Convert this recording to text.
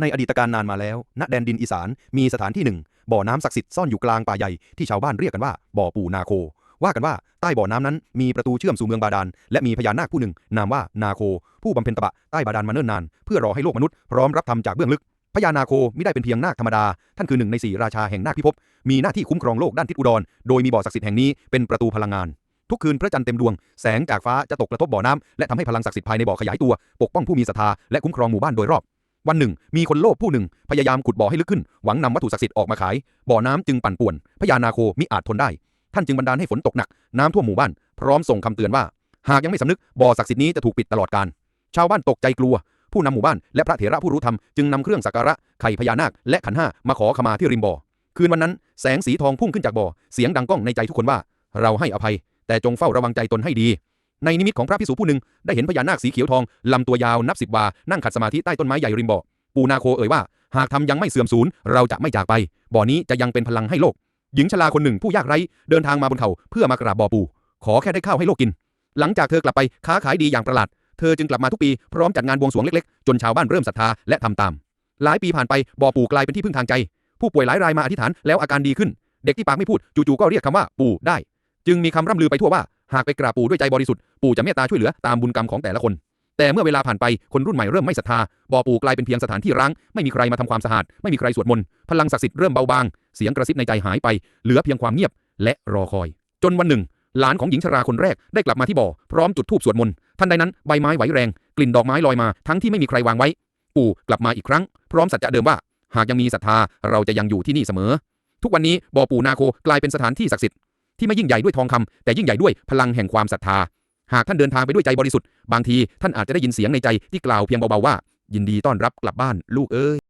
ในอดีตการนานมาแล้ว ณ แดนดินอีสาน มีสถานที่หนึ่ง บ่อน้ำศักดิ์สิทธิ์ซ่อนอยู่กลางป่าใหญ่ ที่ชาวบ้านเรียกกันว่า บ่อปู่นาโค ว่ากันว่าใต้บ่อน้ำนั้น มีประตูเชื่อมสู่เมืองบาดาล และมีพญานาคผู้หนึ่ง นามว่านาโค ผู้บำเพ็ญตบะใต้บาดาลมาเนิ่นนาน เพื่อรอให้โลกมนุษย์พร้อมรับธรรมจากเบื้องลึก พญานาโคไม่ได้เป็นเพียงนาคธรรมดา ท่านคือหนึ่งในสี่ราชาแห่งนาคพิภพ มีหน้าที่คุ้มครองโลกด้านทิศอุดร โดยมีบ่อศักดิ์สิทธิ์แห่งนี้เป็นประตูพลังงานทุกคืนพระจันทร์เต็มดวง แสงจากฟ้าจะตกกระทบบ่อน้ำและทำให้พลังศักดิ์สิทธิ์ภายในบ่อขยายตัว ปกป้องผู้มีศรัทธาและคุ้มครองหมู่บ้านโดยรอบ วันหนึ่ง มีคนโลภผู้หนึ่ง พยายามขุดบ่อให้ลึกขึ้น หวังนำวัตถุศักดิ์สิทธิ์ออกมาขาย บ่อน้ำจึงปั่นป่วน พญานาโคมิอาจทนได้ ท่านจึงบันดาลให้ฝนตกหนัก น้ำท่วมหมู่บ้าน พร้อมส่งคำเตือนว่า หากยังไม่สำนึก บ่อศักดิ์สิทธิ์นี้จะถูกปิดตลอดกาล ชาวบ้านตกใจกลัว ผู้นำหมู่บ้านและพระเถระผู้รู้ธรรมจึงนำเครื่องสักการะ ไข่พญานาค และขันห้ามาขอขมาที่ริมบ่อ คืนวันนั้น แสงสีทองพุ่งขึ้นจากบ่อ เสียงดังก้องในใจทุกคนว่า เราให้อภัย แต่จงเฝ้าระวังใจตนให้ดี ในนิมิตของพระพิสุผู้หนึ่งได้เห็นพญานาคสีเขียวทองลำตัวยาวนับสิบวา นั่งขัดสมาธิใต้ต้นไม้ใหญ่ริมบ่อ ปูนาโคเอ่ยว่า หากทำยังไม่เสื่อมสูญเราจะไม่จากไป บ่อนี้จะยังเป็นพลังให้โลก หญิงชราคนหนึ่งผู้ยากไร้ เดินทางมาบนเขาเพื่อมากราบบ่อปู่ ขอแค่ได้ข้าวให้โลกกิน หลังจากเธอกลับไปค้าขายดีอย่างประหลาด เธอจึงกลับมาทุกปีพร้อมจัดงานบวงสรวงเล็กๆ จนชาวบ้านเริ่มศรัทธาและทำตาม หลายปีผ่านไปบ่อปู่กลายเป็นที่พึ่งทางใจ ผู้ป่วยหลายรายมาอธิษฐานแล้วอาการดีขึ้น เด็กที่ปากไม่พูดจู่ๆก็เรียกคำว่าปู่ได้ จึงมีคำร่ำลือไปทั่วว่า หากไปกราบปู่ด้วยใจบริสุทธิ์ปู่จะเมตตาช่วยเหลือตามบุญกรรมของแต่ละคน แต่เมื่อเวลาผ่านไปคนรุ่นใหม่เริ่มไม่ศรัทธาบ่อปู่กลายเป็นเพียงสถานที่ร้าง ไม่มีใครมาทำความสะอาด ไม่มีใครสวดมนต์พลังศักดิ์สิทธิ์เริ่มเบาบาง เสียงกระซิบในใจหายไปเหลือเพียงความเงียบและรอคอย จนวันหนึ่ง หลานของหญิงชราคนแรกได้กลับมาที่บ่อพร้อมจุดธูปสวดมนต์ทันใดนั้นใบไม้ไหวแรง กลิ่นดอกไม้ลอยมาทั้งที่ไม่มีใครวางไว้ ปู่กลับมาอีกครั้ง พร้อมสัจจะเดิมว่า หากยังมีศรัทธาเราจะยังอยู่ที่นี่เสมอ ทุกวันนี้บ่อปู่นาโคกลายเป็นสถานที่ศักดิ์สิทธิ์ ที่ไม่ยิ่งใหญ่ด้วยทองคำแต่ยิ่งใหญ่ด้วยพลังแห่งความศรัทธา หากท่านเดินทางไปด้วยใจบริสุทธิ์ บางทีท่านอาจจะได้ยินเสียงในใจที่กล่าวเพียงเบาๆว่า ยินดีต้อนรับกลับบ้านลูกเอ้ย